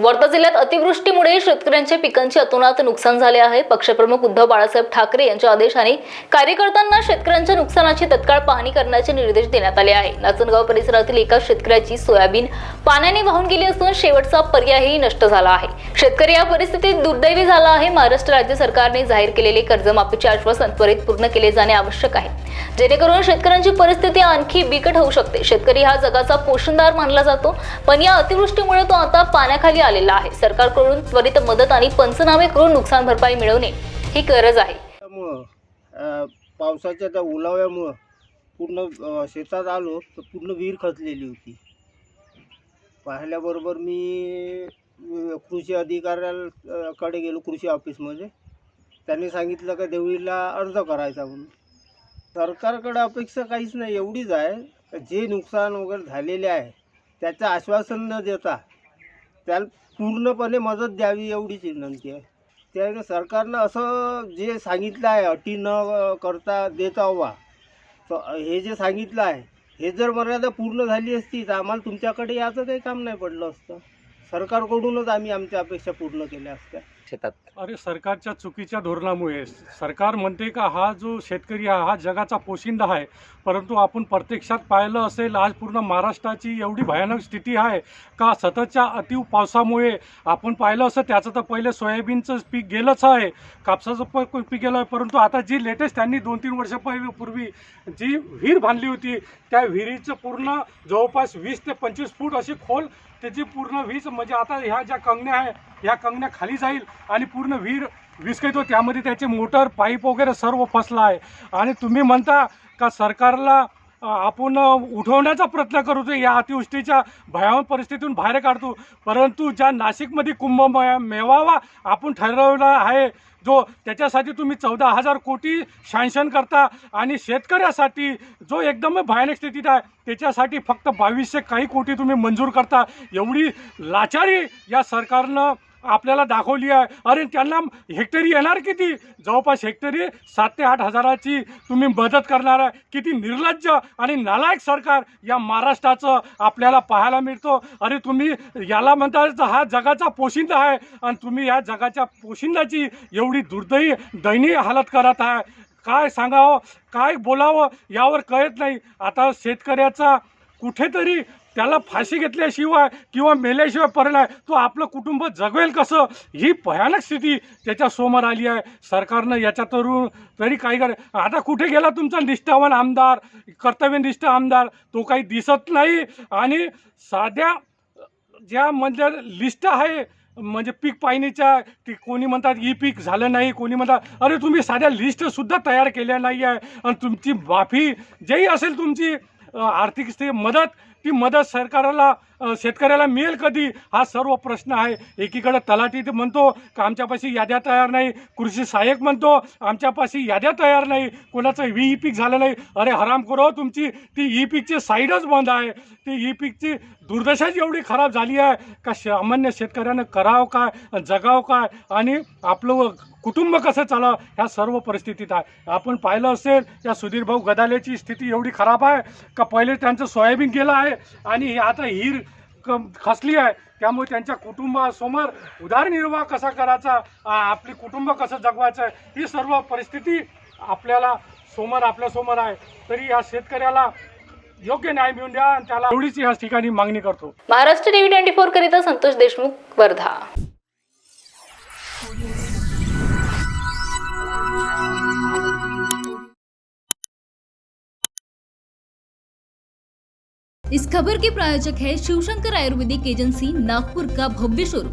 वर्धा जिल्ह्यात अतिवृष्टीमुळे शेतकऱ्यांच्या पिकांचे अतोनात नुकसान झाले आहे. पक्षप्रमुख उद्धव बाळासाहेब ठाकरे यांच्या आदेशाने कार्यकर्त्यांना शेतकऱ्यांच्या नुकसानाची तत्काळ पाहणी करण्याचे निर्देश देण्यात आले आहे. नाचनगाव परिसरातील एका शेतकऱ्याची सोयाबीन पाण्याने वाहून गेली असून शेवटचा पर्यायही नष्ट झाला आहे. शेतकरी या परिस्थितीत दुर्दैवी झाला आहे. महाराष्ट्र राज्य सरकारने जाहीर केलेले कर्जमाफीचे आश्वासन त्वरित पूर्ण केले जाणे आवश्यक आहे. जेणेकरून शेतकऱ्यांची परिस्थिती आणखी बिकट होऊ शकते. शेतकरी हा जगाचा पोषणदार मानला जातो पण या अतिवृष्टीमुळे तो आता पाण्याखाली आलेला आहे. सरकारकडून त्वरित मदत आणि पंचनामे करून नुकसान भरपाई मिळवणे ही गरज आहे. पावसाच्या त्या ओलाव्यामुळं पूर्ण शेतात आलो तर पूर्ण विहीर खचलेली होती. पाहिल्याबरोबर मी कृषी अधिकाऱ्याकडे गेलो कृषी ऑफिसमध्ये. त्यांनी सांगितलं का देवळीला अर्ज करायचा म्हणून. सरकारकडं अपेक्षा काहीच नाही एवढीच आहे. जे नुकसान वगैरे झालेले आहे त्याचं आश्वासन न देता त्याला पूर्णपणे मदत द्यावी एवढीच विनंती आहे. त्यानं सरकारनं असं जे सांगितलं आहे अटी न करता देता हवा तर हे जे सांगितलं आहे हे जर मर्यादा पूर्ण झाली असती तर आम्हाला तुमच्याकडे याचं काही काम नाही पडलं असतं. सरकारकडूनच आम्ही आमच्या अपेक्षा पूर्ण केल्या असत्या. शेतात अरे सरकारच्या चुकीच्या धोरणामुळे. सरकार म्हणते का हा जो शेतकरी हा हा जगाचा पोशिंदा आहे. परंतु आपण प्रत्यक्षात पाहिलं असेल आज पूर्ण महाराष्ट्राची एवढी भयानक स्थिती आहे का सततच्या अतिव पावसामुळे आपण पाहिलं असं त्याचं तर पहिले सोयाबीनचं पीक गेलंच आहे. कापसाचं पण पीक गेलं आहे परंतु आता जी लेटेस्ट त्यांनी दोन तीन वर्षापूर्वी पूर्वी जी विहीर बांधली होती त्या विहिरीचं पूर्ण जवळपास वीस ते पंचवीस फूट अशी खोल त्याची पूर्ण वीज म्हणजे आता ह्या ज्या कंगण्या आहे ह्या कंगण्या खाली जाईल. आणि पूर्ण विहीर विस्कळतो. त्यामध्ये त्याचे मोटर पाईप वगैरे सर्व फसला आहे. आणि तुम्ही म्हणता का सरकारला आपण उठवण्याचा प्रयत्न करतो या अतिवृष्टीच्या भयावह परिस्थितीतून बाहेर काढतो. परंतु ज्या नाशिकमध्ये कुंभ मेवावा आपण ठरवला आहे जो त्याच्यासाठी तुम्ही चौदा हजार कोटी सँक्शन करता आणि शेतकऱ्यासाठी जो एकदम भयानक स्थितीत आहे त्याच्यासाठी फक्त बावीसशे काही कोटी तुम्ही मंजूर करता. एवढी लाचारी या सरकारनं आपल्याला दाखवली आहे. अरे त्यांना हेक्टरी येणार किती? जवळपास हेक्टरी सात ते आठ हजाराची तुम्ही मदत करणार आहे. किती निर्लज्ज आणि नालायक सरकार या महाराष्ट्राचं आपल्याला पाहायला मिळतो. अरे तुम्ही याला म्हणता हा जगाचा पोशिंदा आहे. आणि तुम्ही या जगाच्या पोशिंदाची एवढी दुर्दैवी दयनीय हालत करत आहे. काय सांगावं? काय बोलावं? यावर कळत नाही. आता शेतकऱ्याचा कुठेतरी त्याला फाशी घेतल्याशिवाय किंवा मेल्याशिवाय पर्याय तो आपलं कुटुंब जगवेल कसं? ही भयानक स्थिती त्याच्यासमोर आली आहे. सरकारनं याच्या तरुण तरी काही कर आता कुठे गेला तुमचा निष्ठावान आमदार कर्तव्यनिष्ठ आमदार? तो काही दिसत नाही. आणि साध्या ज्या म्हणजे लिस्ट आहे म्हणजे पीक पाहणीच्या की कोणी म्हणतात ई पीक झालं नाही. कोणी म्हणतात अरे तुम्ही साध्या लिस्टसुद्धा तयार केल्या नाही आहे आणि तुमची माफी जेही असेल तुमची आर्थिक स्थिती मदत ती मदत सरकाराला शेतकऱ्याला मिळेल कधी? हा सर्व प्रश्न आहे. एकीकडं तलाठी म्हणतो का आमच्यापाशी याद्या तयार नाही? कृषी सहाय्यक म्हणतो आमच्यापाशी याद्या तयार नाही. कोणाचं व्ही ई पीक झालं नाही. अरे हराम करो हो तुमची. ती ई पीकची साईडच बंद आहे. ती ई पीकची दुर्दशाच एवढी खराब झाली आहे. का सामान्य शेतकऱ्यानं करावं काय जगावं काय? आणि आपलं कुटुंब कसं चालावं? ह्या सर्व परिस्थितीत आहे. आपण पाहिलं असेल या सुधीर भाऊ गदालेची स्थिती एवढी खराब आहे. का पहिले त्यांचं सोयाबीन गेलं आहे आणि आता हीर क खसली आहे. त्यामुळे त्यांच्या कुटुंबासमोर उदारनिर्वाह कसा करायचा? आपली कुटुंब कसं जगवायचं? ही सर्व परिस्थिती आपल्याला समोर आपल्यासमोर आहे. तरी या शेतकऱ्याला योग्य न्याय मिळून द्या आणि त्याला एवढीच या ठिकाणी मागणी करतो. महाराष्ट्र टीव्ही ट्वेंटी फोर करिता संतोष देशमुख वर्धा. इस खबर के प्रायोजक है शिवशंकर आयुर्वेदिक एजेंसी नागपुर का भव्य शोरूम